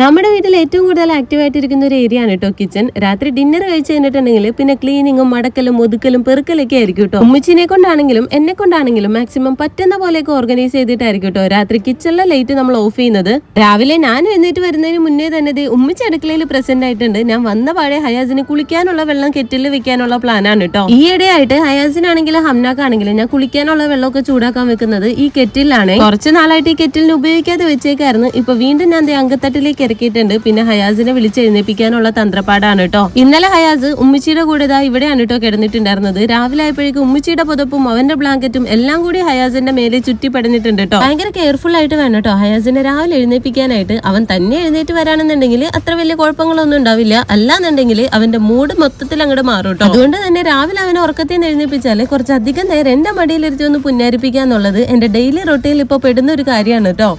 നമ്മുടെ വീട്ടിൽ ഏറ്റവും കൂടുതൽ ആക്റ്റീവ് ആയിട്ടിരിക്കുന്ന ഒരു ഏരിയ ആണ് കേട്ടോ കിച്ചൺ രാത്രി ഡിന്നർ കഴിച്ച് കഴിഞ്ഞിട്ടുണ്ടെങ്കിൽ പിന്നെ ക്ലീനിങ്ങും മടക്കലും ഒതുക്കലും പെറുക്കലൊക്കെ ആയിരിക്കും കേട്ടോ ഉമ്മച്ചിനെ കൊണ്ടാണെങ്കിലും എന്നെ കൊണ്ടാണെങ്കിലും മാക്സിമം പറ്റുന്ന പോലെയൊക്കെ ഓർഗനൈസ് ചെയ്തിട്ടായിരിക്കും കേട്ടോ രാത്രി കിച്ചണിലെ ലൈറ്റ് നമ്മൾ ഓഫ് ചെയ്യുന്നത്. രാവിലെ ഞാൻ എഴുന്നേറ്റ് വരുന്നതിന് മുന്നേ തന്നെ ഉമ്മച്ച അടുക്കളയിൽ പ്രസന്റ് ആയിട്ടുണ്ട്. ഞാൻ വന്ന പാടെ ഹയാസിന് കുളിക്കാനുള്ള വെള്ളം കെറ്റിൽ വെക്കാനുള്ള പ്ലാനാണ് കേട്ടോ ഈ ഇടയായിട്ട് ഹയാസിനാണെങ്കിലും ഹംനാക്കാണെങ്കിലും ഞാൻ കുളിക്കാനുള്ള വെള്ളമൊക്കെ ചൂടാക്കാൻ വെക്കുന്നത് ഈ കെറ്റിലാണ്. കുറച്ച് നാളായിട്ട് ഈ കെറ്റിലിന് ഉപയോഗിക്കാതെ വെച്ചേക്കായിരുന്നു. ഇപ്പൊ വീണ്ടും ഞാൻ അങ്കത്തട്ടിലേക്ക് ഇറക്കിയിട്ടുണ്ട്. പിന്നെ ഹയാസിനെ വിളിച്ച് എഴുന്നേപ്പിക്കാനുള്ള തന്ത്രപ്പാടാണ് കേട്ടോ. ഇന്നലെ ഹയാസ് ഉമ്മിച്ചിയുടെ കൂടെ ഇതാ ഇവിടെയാണ് കേട്ടോ കിടന്നിട്ടുണ്ടായിരുന്നത്. രാവിലെ ആയപ്പോഴേക്കും ഉമ്മിച്ചിയുടെ പുതപ്പും അവന്റെ ബ്ലാങ്കറ്റും എല്ലാം കൂടി ഹയാസിന്റെ മേലെ ചുറ്റി പടഞ്ഞിട്ടുണ്ട് കേട്ടോ. ഭയങ്കര കെയർഫുൾ ആയിട്ട് വേണം കേട്ടോ ഹയാസിനെ രാവിലെ എഴുന്നേപ്പിക്കാനായിട്ട്. അവൻ തന്നെ എഴുന്നേറ്റ് വരാണെന്നുണ്ടെങ്കിൽ അത്ര വലിയ കുഴപ്പങ്ങളൊന്നും ഉണ്ടാവില്ല. അല്ലാന്നുണ്ടെങ്കിൽ അവന്റെ മൂഡ് മൊത്തത്തിൽ അങ്ങോട്ട് മാറും കേട്ടോ. അതുകൊണ്ട് തന്നെ രാവിലെ അവനെ ഉറക്കത്തിൽ നിന്ന് എഴുന്നേപ്പിച്ചാൽ കുറച്ചധികം നേരം എന്റെ മടിയിലിരുത്തി ഒന്ന് പുന്നാരിപ്പിക്കുക എന്നുള്ളത് എന്റെ ഡെയിലി റൊട്ടീനിൽ ഇപ്പോൾ പെടുന്ന ഒരു കാര്യമാണ് കേട്ടോ.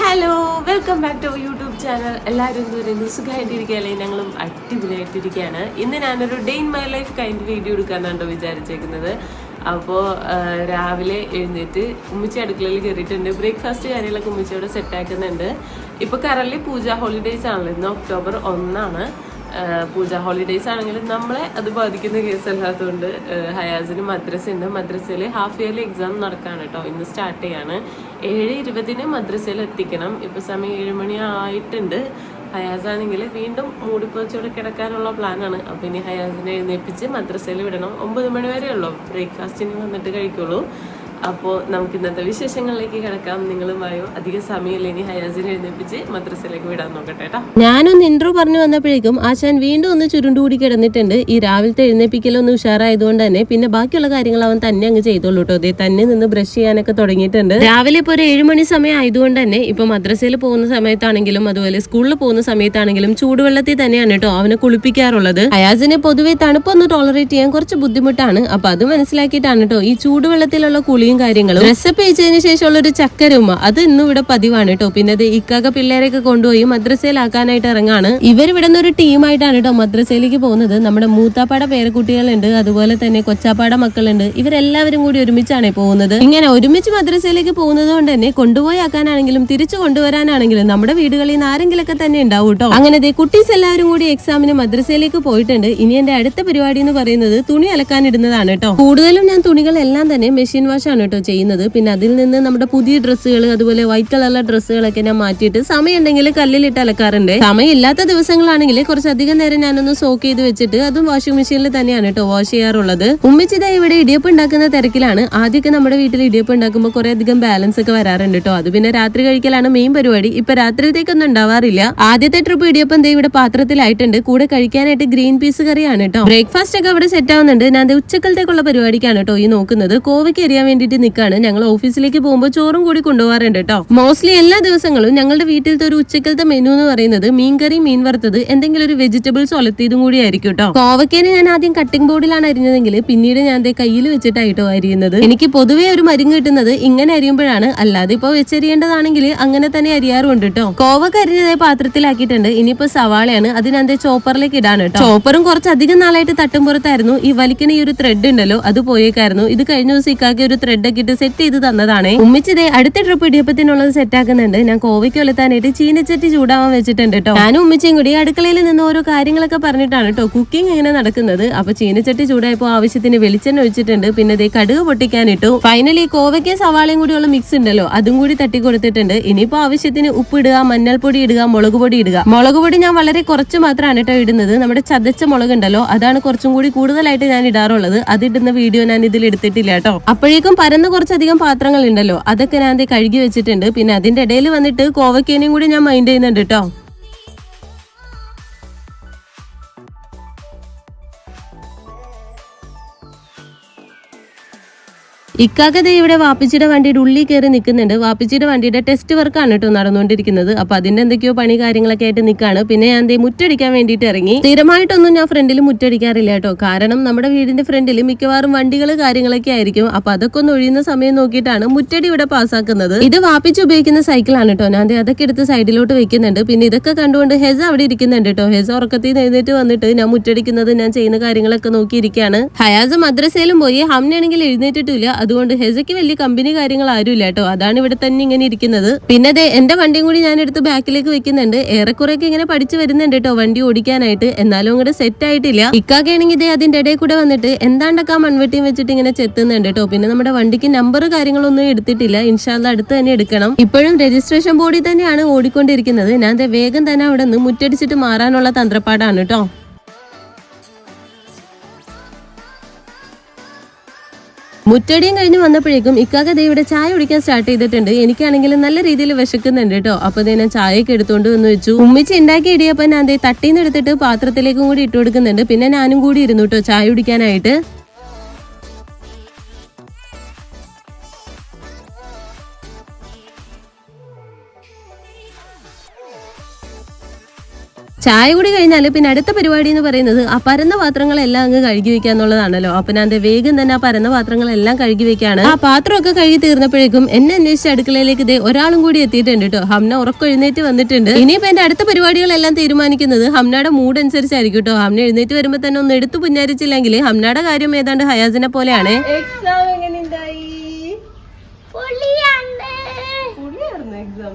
Hello welcome back to YouTube channel എല്ലാവരും പറയുന്നു സുഖമായിട്ടിരിക്കുകയല്ലേ? ഞങ്ങളും അടിപൊളിയായിട്ടിരിക്കുകയാണ്. ഇന്ന് ഞാനൊരു day in my life kind video എടുക്കാനാണ് വിചാരിച്ചേക്കുന്നത്. അപ്പോൾ രാവിലെ എഴുന്നേറ്റ് ഉമ്മിച്ച അടുക്കളയിൽ കയറിയിട്ടുണ്ട്. ബ്രേക്ക്ഫാസ്റ്റ് കാര്യങ്ങളൊക്കെ ഉമ്മിച്ചയോടെ സെറ്റാക്കുന്നുണ്ട് ഇപ്പോൾ കറലി പൂജ ഹോളിഡേയ്സ് ആണല്ലോ. ഇന്ന് ഒക്ടോബർ ഒന്നാണ്. പൂജ ഹോളിഡേയ്സ് ആണെങ്കിലും നമ്മളെ അത് ബാധിക്കുന്ന കേസല്ലാത്തതുകൊണ്ട് ഹയാസിന് മദ്രസ ഉണ്ട് മദ്രസയിൽ ഹാഫ് ഇയർലി എക്സാം നടക്കാണ് കേട്ടോ ഇന്ന് സ്റ്റാർട്ട് ചെയ്യാണ്. ഏഴ് ഇരുപതിന് മദ്രസയിൽ എത്തിക്കണം. ഇപ്പൊ സമയം ഏഴ് മണി ആയിട്ടുണ്ട്. ഹയാസ് ആണെങ്കിൽ വീണ്ടും മൂടിപ്പോച്ചോടെ കിടക്കാനുള്ള പ്ലാനാണ് അപ്പൊ ഇനി ഹയാസിനെ എഴുന്നേപ്പിച്ച് മദ്രസയിൽ വിടണം. ഒമ്പത് മണി വരെ ഉള്ളൂ. ബ്രേക്ക്ഫാസ്റ്റിന് വന്നിട്ട് കഴിക്കുള്ളൂ. അപ്പോൾ നമുക്ക് ഇന്നത്തെ വിശേഷങ്ങളിലേക്ക് കിടക്കാം. നിങ്ങളുമായോ അധിക സമയമില്ല. ഇനി ഹയാസിനെ എഴുന്നേപ്പിച്ച് മദ്രസയിലേക്ക് വിടാൻ നോക്കട്ടെ കേട്ടോ. ഞാനൊന്ന് ഇൻട്രോ പറഞ്ഞു വന്നപ്പോഴേക്കും ആശാൻ വീണ്ടും ഒന്ന് ചുരുണ്ടുകൂടി കിടന്നിട്ടുണ്ട്. ഈ രാവിലത്തെ എഴുന്നേപ്പിക്കലൊന്ന് ഉഷാറായതുകൊണ്ട് തന്നെ പിന്നെ ബാക്കിയുള്ള കാര്യങ്ങൾ അവൻ തന്നെ അങ്ങ് ചെയ്തോളൂ കേട്ടോ. അതേ തന്നെ നിന്ന് ബ്രഷ് ചെയ്യാനൊക്കെ തുടങ്ങിയിട്ടുണ്ട്. രാവിലെ ഇപ്പോൾ ഒരു ഏഴുമണി സമയം ആയതുകൊണ്ട് തന്നെ ഇപ്പൊ മദ്രസയിൽ പോകുന്ന സമയത്താണെങ്കിലും അതുപോലെ സ്കൂളിൽ പോകുന്ന സമയത്താണെങ്കിലും ചൂടുവെള്ളത്തിൽ തന്നെയാണ് കേട്ടോ അവനെ കുളിപ്പിക്കാറുള്ളത്. അയാസിനെ പൊതുവെ തണുപ്പൊന്ന് ടോളറേറ്റ് ചെയ്യാൻ കുറച്ച് ബുദ്ധിമുട്ടാണ്. അപ്പൊ അത് മനസ്സിലാക്കിയിട്ടാണ് കേട്ടോ ഈ ചൂടുവെള്ളത്തിലുള്ള കുളിയും കാര്യങ്ങളും. ഡ്രസ്സപ്പ് ചെയ്തതിന് ശേഷമുള്ള ഒരു ചക്കരുമ അത് ഇന്നും ഇവിടെ പതിവാണ് കേട്ടോ. പിന്നെ അത് ഇക്കാക പിള്ളേരെയൊക്കെ കൊണ്ടുപോയി മദ്രസയിലാക്കാനായിട്ട് ഇറങ്ങാണ്. ഇവർ ഇവിടെ നിന്ന് ഒരു ടീമായിട്ടാണ് കേട്ടോ മദ്രസയിലേക്ക് പോകുന്നത്. നമ്മുടെ മൂത്താപ്പാട പേരക്കുട്ടികളുണ്ട്. അതുപോലെ തന്നെ കൊച്ചാപ്പാട മക്കളുണ്ട്. ഇവരെല്ലാവരും കൂടി ഒരുമിച്ചാണ് പോകുന്നത്. ഇങ്ങനെ ഒരുമിച്ച് മദ്രസയിലേക്ക് പോകുന്നത് കൊണ്ട് തന്നെ കൊണ്ടുപോയി ആക്കാനാണെങ്കിലും തിരിച്ചു കൊണ്ടുവരാനാണെങ്കിലും നമ്മുടെ വീടുകളിൽ നിന്ന് ആരെങ്കിലൊക്കെ തന്നെ ഉണ്ടാവും കേട്ടോ. അങ്ങനെ കുട്ടീസ് എല്ലാവരും കൂടി എക്സാമിന് മദ്രസയിലേക്ക് പോയിട്ടുണ്ട്. ഇനി എന്റെ അടുത്ത പരിപാടി എന്ന് പറയുന്നത് തുണി അലക്കാനിടുന്നതാണ് കേട്ടോ. കൂടുതലും ഞാൻ തുണികളെല്ലാം തന്നെ മെഷീൻ വാഷ് ആണ് കേട്ടോ ചെയ്യുന്നത്. പിന്നെ അതിൽ നിന്ന് നമ്മുടെ പുതിയ ഡ്രസ്സുകൾ അതുപോലെ വൈറ്റ് കളറിലെ ഡ്രസ്സുകളൊക്കെ ഞാൻ മാറ്റിയിട്ട് സമയമുണ്ടെങ്കിൽ കല്ലിലിട്ട് അലക്കാറുണ്ട്. സമയമില്ലാത്ത ദിവസങ്ങളാണെങ്കിൽ കുറച്ചധികം നേരം ഞാനൊന്ന് സോക്ക് ചെയ്ത് വെച്ചിട്ട് അതും വാഷിംഗ് മെഷീനിൽ തന്നെയാണ് കേട്ടോ വാഷ് ചെയ്യാറുള്ളത്. ഉമ്മിച്ചിത ഇവിടെ ഇടിയപ്പം ഉണ്ടാക്കുന്ന തിരക്കിലാണ്. ആദ്യമൊക്കെ നമ്മുടെ വീട്ടിൽ ഇടിയപ്പം ഉണ്ടാക്കുമ്പോൾ കുറെ അധികം ബാലൻസ് ഒക്കെ വരാറുണ്ട് കേട്ടോ അത് പിന്നെ രാത്രി കഴിക്കലാണ് മെയിൻ പരിപാടി. ഇപ്പൊ രാത്രിയിലേക്കൊന്നും ഉണ്ടാവാറില്ല. ആദ്യത്തെ ട്രിപ്പ് ഇടിയപ്പം ദേ ഇവിടെ പാത്രത്തിലായിട്ടുണ്ട്. കൂടെ കഴിക്കാനായിട്ട് ഗ്രീൻ പീസ് കറിയാണ് കേട്ടോ ബ്രേക്ക്ഫാസ്റ്റ് ഒക്കെ അവിടെ സെറ്റ് ആവുന്നുണ്ട്. ഞാൻ ഉച്ചക്കലത്തേക്കുള്ള പരിപാടിക്കാണ് കേട്ടോ ഈ നോക്കുന്നത്. കോവയ്ക്ക് എറിയാൻ വേണ്ടിയിട്ട് നിൽക്കാണ് ഞങ്ങൾ ഓഫീസിലേക്ക് പോകുമ്പോൾ ചോറും കൂടി കൊണ്ടുപോകാറുണ്ട് കേട്ടോ മോസ്റ്റ്ലി എല്ലാ ദിവസങ്ങളും ഞങ്ങളുടെ വീട്ടിലത്തെ ഒരു ഉച്ചക്കലത്തെ മെനു എന്ന് പറയുന്നത് മീൻകറി മീൻ വറുത്തത് എന്തെങ്കിലും ഒരു വെജിറ്റബിൾസ് ഒലത്തിയതും കൂടി ആയിരിക്കും കേട്ടോ കോവക്കേനെ ഞാൻ ആദ്യം കട്ടിംഗ് ബോർഡിലാണ് അരിഞ്ഞതെങ്കിൽ പിന്നീട് ഞാൻ ദേ കയ്യിൽ വെച്ചിട്ടായിട്ടോ അരിയുന്നത്. എനിക്ക് പൊതുവേ ഒരു മരുന്ന് കിട്ടുന്നത് ഇങ്ങനെ അരിയുമ്പോഴാണ്. അല്ലാതെ ഇപ്പൊ വെച്ചരിയേണ്ടതാണെങ്കിൽ അങ്ങനെ തന്നെ അരിയാറുണ്ട് കേട്ടോ കോവക്ക അരിഞ്ഞതായി പാത്രത്തിലാക്കിയിട്ടുണ്ട്. ഇനിയിപ്പോ സവാളയാണ്. അത് ഞാൻ ചോപ്പറിലേക്ക് ഇടാണ് കേട്ടോ ചോപ്പറും കുറച്ച് അധികം നാളായിട്ട് തട്ടും പുറത്തായിരുന്നു. ഈ വലിക്കണ ഈ ഒരു ത്രെഡ് ഉണ്ടല്ലോ അത് പോയേക്കായിരുന്നു. ഇത് കഴിഞ്ഞ ദിവസം ഇക്കാക്കി ഒരു ഒക്കെ ഇട്ട് സെറ്റ് ചെയ്ത് തന്നതാണ്. ഉമ്മിച്ചിതേ അടുത്ത ട്രിപ്പ് ഇടിയപ്പത്തിനുള്ളത് സെറ്റ് ആക്കുന്നുണ്ട്. ഞാൻ കോവയ്ക്ക് ഒലത്താനായിട്ട് ചീനച്ചട്ടി ചൂടാവാൻ വെച്ചിട്ടുണ്ട് കേട്ടോ ഞാനും ഉമ്മിച്ചയും കൂടി അടുക്കളയിൽ നിന്ന് ഓരോ കാര്യങ്ങളൊക്കെ പറഞ്ഞിട്ടാണ് കേട്ടോ കുക്കിംഗ് ഇങ്ങനെ നടക്കുന്നത്. അപ്പൊ ചീനച്ചട്ടി ചൂടായപ്പോ ആവശ്യത്തിന് വെളിച്ചെണ്ണ ഒഴിച്ചിട്ടുണ്ട്. പിന്നെ ദേ കടുക് പൊട്ടിക്കാനിട്ടു. ഫൈനലി കോവയ്ക്കും സവാളയും കൂടി ഉള്ള മിക്സ് ഉണ്ടല്ലോ അതും കൂടി തട്ടി കൊടുത്തിട്ടുണ്ട്. ഇനിയിപ്പോ ആവശ്യത്തിന് ഉപ്പ് ഇടുക മഞ്ഞൾപ്പൊടി ഇടുക മുളക് പൊടി ഇടുക. മുളക് പൊടി ഞാൻ വളരെ കുറച്ച് മാത്രമാണ് കേട്ടോ ഇടുന്നത്. നമ്മുടെ ചതച്ച മുളക് ഉണ്ടല്ലോ അതാണ് കുറച്ചും കൂടി കൂടുതലായിട്ട് ഞാൻ ഇടാറുള്ളത്. അത് ഇടുന്ന വീഡിയോ ഞാൻ ഇതിൽ എടുത്തിട്ടില്ല കേട്ടോ അപ്പോഴേക്കും പരന്ന കുറച്ചധികം പാത്രങ്ങളുണ്ടല്ലോ. അതൊക്കെ ഞാൻ കഴുകി വെച്ചിട്ടുണ്ട്. പിന്നെ അതിന്റെ ഇടയിൽ വന്നിട്ട് കോവക്കേനയും കൂടി ഞാൻ മൈൻഡ് ചെയ്യുന്നുണ്ട് കേട്ടോ ഇക്കാക്ക ഇവിടെ വാപ്പിച്ചിയുടെ വണ്ടിയുടെ ഉള്ളിൽ കയറി നിൽക്കുന്നുണ്ട്. വാപ്പിച്ചിയുടെ വണ്ടിയുടെ ടെസ്റ്റ് വർക്കാണ് കേട്ടോ നടന്നുകൊണ്ടിരിക്കുന്നത്. അപ്പൊ അതിന്റെ എന്തൊക്കെയോ പണി കാര്യങ്ങളൊക്കെ ആയിട്ട് നിൽക്കാണ്. പിന്നെ ഞാൻ എന്തേ മുറ്റടിക്കാൻ വേണ്ടിയിട്ട് ഇറങ്ങി. സ്ഥിരമായിട്ടൊന്നും ഞാൻ ഫ്രണ്ടിൽ മുറ്റടിക്കാറില്ല കേട്ടോ കാരണം നമ്മുടെ വീടിന്റെ ഫ്രണ്ടിൽ മിക്കവാറും വണ്ടികൾ കാര്യങ്ങളൊക്കെ ആയിരിക്കും. അപ്പൊ അതൊക്കെ ഒന്ന് ഒഴിയുന്ന സമയം നോക്കിയിട്ടാണ് മുറ്റടി ഇവിടെ പാസ്സാക്കുന്നത് ഇത് വാപ്പിച്ച് ഉപയോഗിക്കുന്ന സൈക്കിളാണ് കേട്ടോ ഞാൻ അതൊക്കെ എടുത്ത് സൈഡിലോട്ട് വെക്കുന്നുണ്ട്. പിന്നെ ഇതൊക്കെ കണ്ടുകൊണ്ട് ഹെസ അവിടെ ഇരിക്കുന്നുണ്ട് കേട്ടോ ഹെസ ഉറക്കത്തിൽ എഴുന്നേറ്റ് വന്നിട്ട് ഞാൻ മുറ്റടിക്കുന്നത് ഞാൻ ചെയ്യുന്ന കാര്യങ്ങളൊക്കെ നോക്കിയിരിക്കുകയാണ് ഹയാസ് മദ്രസയിലും പോയി. ഹംനാണെങ്കിൽ എഴുന്നേറ്റിട്ടില്ല അതുകൊണ്ട് ഹെസയ്ക്ക് വലിയ കമ്പനി കാര്യങ്ങൾ ആരും ഇല്ല കേട്ടോ. അതാണ് ഇവിടെ തന്നെ ഇങ്ങനെ ഇരിക്കുന്നത്. പിന്നെ അതെ എന്റെ വണ്ടിയും കൂടി ഞാൻ എടുത്ത് ബാക്കിലേക്ക് വെക്കുന്നുണ്ട്. ഏറെക്കുറെയൊക്കെ ഇങ്ങനെ പഠിച്ചു വരുന്നുണ്ട് കേട്ടോ വണ്ടി ഓടിക്കാനായിട്ട്. എന്നാലും അങ്ങോട്ട് സെറ്റ് ആയിട്ടില്ല. ഇക്കാക്കാണെങ്കിൽ ഇതേ അതിന്റെ ഇടയിൽ കൂടെ വന്നിട്ട് എന്താണ്ടൊക്കെ മൺവെട്ടിയും വെച്ചിട്ട് ഇങ്ങനെ ചെത്തുന്നുണ്ട് കേട്ടോ. പിന്നെ നമ്മുടെ വണ്ടിക്ക് നമ്പർ കാര്യങ്ങളൊന്നും എടുത്തിട്ടില്ല. ഇൻഷാല്ല അടുത്ത് തന്നെ എടുക്കണം. ഇപ്പോഴും രജിസ്ട്രേഷൻ ബോർഡിൽ തന്നെയാണ് ഓടിക്കൊണ്ടിരിക്കുന്നത്. ഞാൻ വേഗം തന്നെ അവിടെ നിന്ന് മുറ്റടിച്ചിട്ട് മാറാനുള്ള തന്ത്രപ്പാടാണ് കേട്ടോ. മുറ്റടിയും കഴിഞ്ഞ് വന്നപ്പോഴേക്കും ഇക്കാക്ക ദേ ഇവിടെ ചായ കുടിക്കാൻ സ്റ്റാർട്ട് ചെയ്തിട്ടുണ്ട്. എനിക്കാണെങ്കിൽ നല്ല രീതിയിൽ വിശക്കുന്നുണ്ട് കേട്ടോ. അപ്പൊ ദേ ഞാൻ ചായയൊക്കെ എടുത്തോണ്ട് വന്ന് വെച്ചു. ഉമ്മിച്ച് ഉണ്ടാക്കി ഇടിയപ്പോ ഞാൻ ദേ തട്ടിന്ന് എടുത്തിട്ട് പാത്രത്തിലേക്കും കൂടി ഇട്ട് കൊടുക്കുന്നുണ്ട്. പിന്നെ ഞാനും കൂടി ഇരുന്നു കേട്ടോ ചായ കുടിക്കാനായിട്ട്. ചായ കൂടി കഴിഞ്ഞാൽ പിന്നെ അടുത്ത പരിപാടി എന്ന് പറയുന്നത് ആ പരന്ന പാത്രങ്ങളെല്ലാം അങ്ങ് കഴുകി വെക്കുക എന്നുള്ളതാണല്ലോ. അപ്പൊ ഞാൻ വേഗം തന്നെ ആ പരന്ന പാത്രങ്ങളെല്ലാം കഴുകി വെക്കാണ് ആ പാത്രമൊക്കെ കഴുകി തീർന്നപ്പോഴേക്കും എന്നെ അന്വേഷിച്ച അടുക്കളയിലേക്ക് ദേ ഒരാളും കൂടി എത്തിയിട്ടുണ്ട് കേട്ടോ. ഹംന ഉറക്കെഴുന്നേറ്റ് വന്നിട്ടുണ്ട്. ഇനിയിപ്പോ എന്റെ അടുത്ത പരിപാടികളെല്ലാം തീരുമാനിക്കുന്നത് ഹംനയുടെ മൂഡ് അനുസരിച്ചായിരിക്കും കേട്ടോ. ഹംന എഴുന്നേറ്റ് വരുമ്പോ തന്നെ ഒന്ന് എടുത്തു പുഞ്ഞാരിച്ചില്ലെങ്കിൽ ഹംനയുടെ കാര്യം ഏതാണ്ട് ഹയാസിനെ പോലെയാണ്. എക്സാം എക്സാം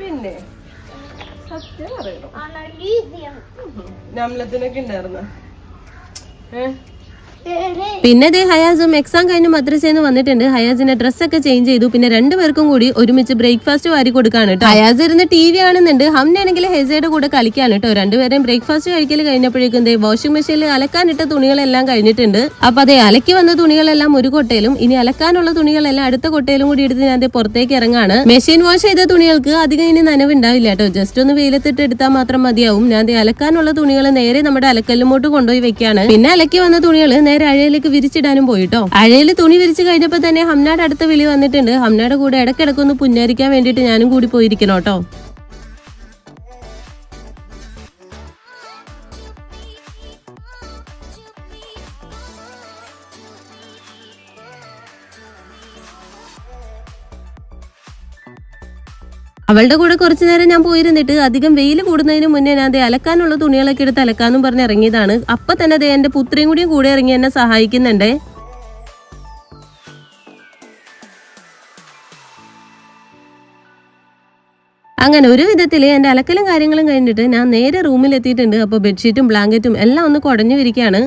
പിന്നെ? സത്യം പറയണം നമ്മളത്തിനൊക്കെ ഉണ്ടായിരുന്ന പിന്നെ ദേ ഹയാസും എക്സാം കഴിഞ്ഞ് മദ്രസയിൽ നിന്ന് വന്നിട്ടുണ്ട്. ഹയാസിന്റെ ഡ്രസ്സൊക്കെ ചേഞ്ച് ചെയ്തു. പിന്നെ രണ്ടുപേർക്കും കൂടി ഒരുമിച്ച് ബ്രേക്ക്ഫാസ്റ്റ് വാരി കൊടുക്കാണ് കേട്ടോ ഹയാസ് ഇരുന്ന് ടി വി ആണെന്നുണ്ട് ഹംനാണെങ്കിൽ ഹെസയുടെ കൂടെ കളിക്കാണ് കേട്ടോ രണ്ടുപേരും ബ്രേക്ക്ഫാസ്റ്റ് കഴിക്കൽ കഴിഞ്ഞപ്പോഴേക്കും ദേ വാഷിംഗ് മെഷീനിൽ അലക്കാനിട്ട തുണികളെല്ലാം കഴിഞ്ഞിട്ടുണ്ട്. അപ്പൊ അതെ അലക്കി വന്ന തുണികളെല്ലാം ഒരു കൊട്ടയിലും ഇനി അലക്കാനുള്ള തുണികളെല്ലാം അടുത്ത കൊട്ടയിലും കൂടി എടുത്ത് ഞാൻ പുറത്തേക്ക് ഇറങ്ങാണ്. മെഷീൻ വാഷ് ചെയ്ത തുണികൾക്ക് അധികം ഇനി നനവുണ്ടാവില്ല കേട്ടോ ജസ്റ്റ് ഒന്ന് വെയിലത്തിട്ട് എടുത്താൽ മാത്രം മതിയാവും. ഞാൻ അലക്കാനുള്ള തുണികൾ നേരെ നമ്മുടെ അലക്കല്ലുമോട്ട് കൊണ്ടുപോയി വെക്കാണ്. പിന്നെ അലക്കി വന്ന തുണികൾ നേരെ അഴയിലേക്ക് വിരിച്ചിടാനും പോയിട്ടോ. അഴയിൽ തുണി വിരിച്ചു കഴിഞ്ഞപ്പോ തന്നെ ഹംനാട് അടുത്ത വിളി വന്നിട്ടുണ്ട്. ഹംനാട് കൂടെ ഇടക്കിടക്കൊന്ന് പുന്നരിക്കാൻ വേണ്ടിയിട്ട് ഞാനും കൂടി പോയിരിക്കണം കേട്ടോ അവളുടെ കൂടെ കുറച്ചു നേരം ഞാൻ പോയിരുന്നിട്ട് അധികം വെയിൽ കൂടുന്നതിന് മുന്നേ ഞാൻ ദേ അലക്കാനുള്ള തുണികളൊക്കെ എടുത്ത് അലക്കാന്നും പറഞ്ഞ് ഇറങ്ങിയതാണ്. അപ്പൊ തന്നെ അതെ എന്റെ പുത്രിയും കൂടിയും കൂടെ ഇറങ്ങി എന്നെ സഹായിക്കുന്നുണ്ടേ. അങ്ങനെ ഒരു വിധത്തിൽ എന്റെ അലക്കലും കാര്യങ്ങളും കഴിഞ്ഞിട്ട് ഞാൻ നേരെ റൂമിലെത്തിയിട്ടുണ്ട്. അപ്പോൾ ബെഡ്ഷീറ്റും ബ്ലാങ്കറ്റും എല്ലാം ഒന്ന് കുടഞ്ഞു വിരിക്കുകയാണ്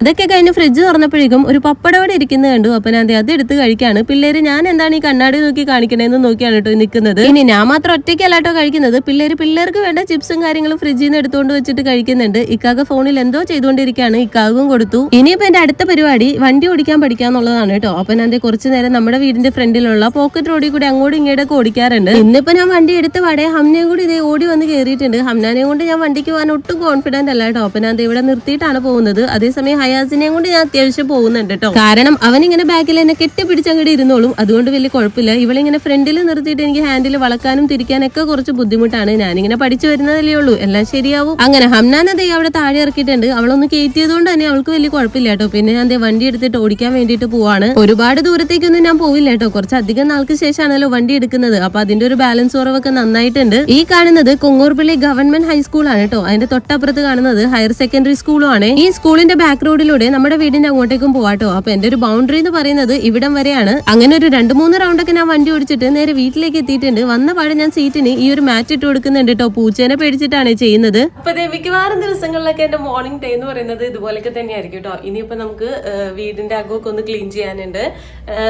അതൊക്കെ കഴിഞ്ഞ് ഫ്രിഡ്ജ് തുറന്നപ്പോഴേക്കും ഒരു പപ്പടവട ഇരിക്കുന്നത് കണ്ടു. അപ്പൊ ഞാൻ അത് എടുത്ത് കഴിക്കാണ്. പിള്ളേര് ഞാൻ എന്താണ് ഈ കണ്ണാടി നോക്കി കാണിക്കണേന്ന് നോക്കിയാണ് കേട്ടോ നിൽക്കുന്നത് ഇനി ഞാൻ മാത്രം ഒറ്റയ്ക്കല്ലാട്ടോ കഴിക്കുന്നത്. പിള്ളേര് പിള്ളേർക്ക് വേണ്ട ചിപ്സും കാര്യങ്ങളും ഫ്രിഡ്ജിൽ നിന്ന് എടുത്തുകൊണ്ട് വെച്ചിട്ട് കഴിക്കുന്നുണ്ട്. ഇക്കാക ഫോണിൽ എന്തോ ചെയ്തുകൊണ്ടിരിക്കുകയാണ് ഇക്കാകും കൊടുത്തു. ഇനിയിപ്പോ എന്റെ അടുത്ത പരിപാടി വണ്ടി ഓടിക്കാൻ പഠിക്കാന്നുള്ളതാണ് കേട്ടോ അപ്പൊ ഞാൻ കുറച്ചു നേരം നമ്മുടെ വീടിന്റെ ഫ്രണ്ടിലുള്ള പോക്കറ്റ് റോഡിൽ കൂടി അങ്ങോട്ടും ഇങ്ങോട്ടൊക്കെ ഓടിക്കാറുണ്ട്. ഇന്നിപ്പോ ഞാൻ വണ്ടി എടുത്ത് പാടെ ഹംനയും കൂടി ഇതേ ഓടി വന്ന് കയറിയിട്ടുണ്ട് ഹംനാനെ കൊണ്ട് ഞാൻ വണ്ടിക്ക് പോകാൻ ഒട്ടും കോൺഫിഡന്റ് അല്ല കേട്ടോ അപ്പൊ ഞാൻ ഇവിടെ നിർത്തിയിട്ടാണ് പോകുന്നത്. അതേസമയം ഹയാസിനെയും കൊണ്ട് ഞാൻ അത്യാവശ്യം പോകുന്നുണ്ട് കേട്ടോ കാരണം അവൻ ഇങ്ങനെ ബാക്കിൽ എന്നെ കെട്ടിപ്പിടിച്ച് അങ്ങോട്ട് ഇരുന്നോളും. അതുകൊണ്ട് വലിയ കുഴപ്പമില്ല. ഇവളിങ്ങനെ ഫ്രണ്ടിൽ നിർത്തിയിട്ട് എനിക്ക് ഹാൻഡിൽ വളക്കാനും തിരിക്കാനൊക്കെ കുറച്ച് ബുദ്ധിമുട്ടാണ്. ഞാനിങ്ങനെ പഠിച്ചു വരുന്നതല്ലേ ഉള്ളൂ. എല്ലാം ശരിയാവും. അങ്ങനെ ഹംനാൻ ദേ അവിടെ താഴെ ഇറക്കിയിട്ടുണ്ട്. അവളൊന്ന് കയറ്റിയതുകൊണ്ട് തന്നെ അവൾക്ക് വലിയ കുഴപ്പമില്ല കേട്ടോ പിന്നെ ഞാൻ വണ്ടി എടുത്തിട്ട് ഓടിക്കാൻ വേണ്ടിയിട്ട് പോവാണ്. ഒരുപാട് ദൂരത്തേക്കൊന്നും ഞാൻ പോവില്ല കേട്ടോ കുറച്ച് അധികം നാൾക്ക് ശേഷമാണല്ലോ വണ്ടി എടുക്കുന്നത്. അപ്പൊ അതിന്റെ ഒരു ബാലൻസ് കുറവൊക്കെ നന്നായിട്ടുണ്ട്. ഈ കാണുന്നത് കൊങ്ങൂർപ്പള്ളി ഗവൺമെന്റ് ഹൈസ്കൂളാണ് കേട്ടോ അതിന്റെ തൊട്ടപ്പുറത്ത് കാണുന്നത് ഹയർ സെക്കൻഡറി സ്കൂളും ആണ്. ഈ സ്കൂളിന്റെ ബാക്ക് റോഡിലൂടെ നമ്മുടെ വീടിന്റെ അങ്ങോട്ടേക്കും പോവാട്ടോ അപ്പൊ എന്റെ ഒരു ബൗണ്ടറി എന്ന് പറയുന്നത് ഇവിടം വരെയാണ്. അങ്ങനെ ഒരു രണ്ട് മൂന്ന് റൗണ്ട് ഒക്കെ ഞാൻ വണ്ടി ഓടിച്ചിട്ട് നേരെ വീട്ടിലേക്ക് എത്തിയിട്ടുണ്ട്. വന്ന പാടെ ഞാൻ സീറ്റിന് ഈ ഒരു മാറ്റ് ഇട്ട് കൊടുക്കുന്നുണ്ട് കേട്ടോ പൂച്ചേനെ പേടിച്ചിട്ടാണ് ചെയ്യുന്നത്. അപ്പൊ മിക്കവാറും ദിവസങ്ങളിലൊക്കെ എന്റെ മോർണിംഗ് ഡേ എന്ന് പറയുന്നത് ഇതുപോലൊക്കെ തന്നെയായിരിക്കും കേട്ടോ ഇനിയിപ്പോ നമുക്ക് വീടിന്റെ അകമൊക്കെ ഒന്ന് ക്ലീൻ ചെയ്യാനുണ്ട്.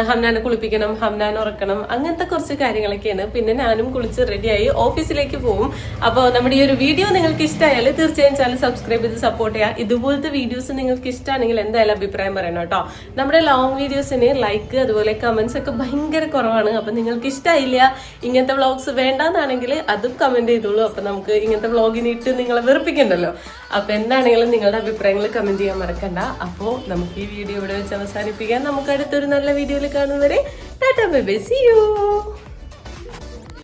ഹംനാനെ കുളിപ്പിക്കണം ഹംനാൻ ഉറക്കണം അങ്ങനത്തെ കുറച്ച് കാര്യങ്ങളൊക്കെയാണ്. പിന്നെ ഞാനും കുളിച്ച് റെഡിയായി ഓഫീസിലേക്ക് പോകും അപ്പോൾ നമ്മുടെ ഈ ഒരു വീഡിയോ നിങ്ങൾക്ക് ഇഷ്ടമായാൽ തീർച്ചയായും ചാനൽ സബ്സ്ക്രൈബ് ചെയ്ത് സപ്പോർട്ട് ചെയ്യുക. ഇതുപോലത്തെ വീഡിയോസ് നിങ്ങൾക്ക് ഇഷ്ടമാണെങ്കിൽ എന്തായാലും അഭിപ്രായം പറയണം കേട്ടോ. നമ്മുടെ ലോങ് വീഡിയോസിന് ലൈക്ക് അതുപോലെ കമന്റ്സ് ഒക്കെ ഭയങ്കര കുറവാണ്. അപ്പൊ നിങ്ങൾക്ക് ഇഷ്ടമായില്ല ഇങ്ങനത്തെ വ്ളോഗ്സ് വേണ്ടെന്നാണെങ്കിൽ അതും കമന്റ് ചെയ്തോളൂ. അപ്പൊ നമുക്ക് ഇങ്ങനത്തെ വ്ളോഗിന് ഇട്ട് നിങ്ങളെ വെറുപ്പിക്കണ്ടല്ലോ. അപ്പൊ എന്താണെങ്കിലും നിങ്ങളുടെ അഭിപ്രായങ്ങൾ കമന്റ് ചെയ്യാൻ മറക്കണ്ട. അപ്പോൾ നമുക്ക് ഈ വീഡിയോ ഇവിടെ വെച്ച് അവസാനിപ്പിക്കാം. നമുക്ക് അടുത്തൊരു നല്ല വീഡിയോയിൽ കാണുന്നവരെ tata bye bye see you